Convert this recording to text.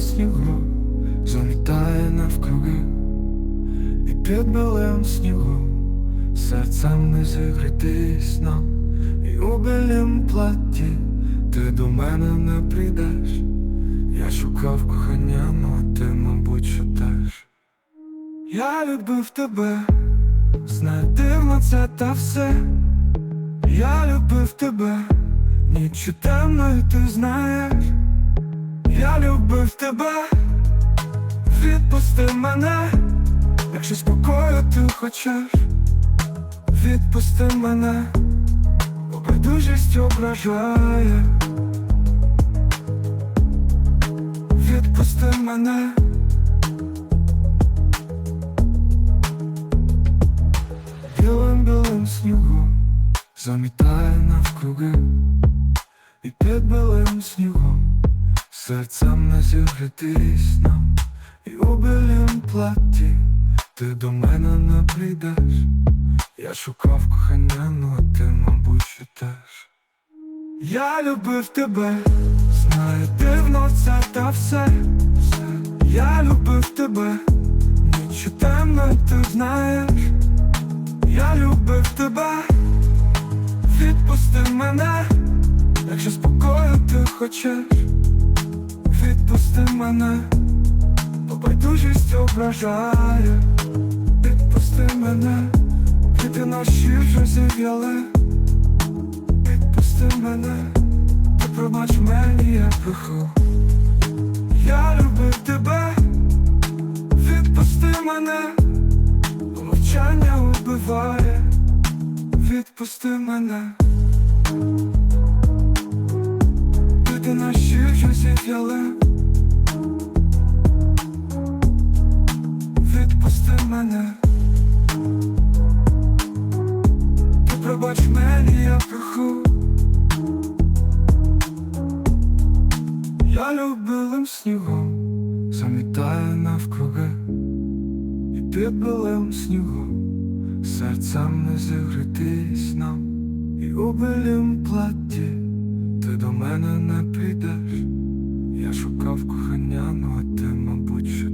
білим снігом замітає навкруги, і під білим снігом серцем не зігрітись нам, і у білім платі ти до мене не прийдеш. Я шукав кохання, ну а ти, мабуть, що теж. Я любив тебе, знаю дивно це та все. Я любив тебе, нічу темною ти знаєш. Я любив тебе, відпусти мене, якщо спокою ти хочеш, відпусти мене, бо байдужість ображає. Відпусти мене. Білим білим снігом замітає навкруги, серцем не зігрітись нам, і у платі ти до мене не прийдеш. Я шукав кохання, ну а ти, мабуть, що теж. Я любив тебе, знаю дивно це та все. все. Я любив тебе, нічого темно ти знаєш. Я любив тебе, відпусти мене, якщо спокою ти хочеш, відпусти мене, бо байдужість ображає, відпусти мене, квіти наші вже зів'яли, відпусти мене, ти пробач мені, я бреху. Я любив тебе, відпусти мене. Бо Мовчання убиває, відпусти мене. Наші вже. Відпусти мене. Ти пробач мені, я приху. Я любилим снігом замітаю навкруги. І під білим снігом серцем не зігрітись нам, і у білім платі ти до мене не підеш, Я шукав кохання, ну а ти, мабуть, що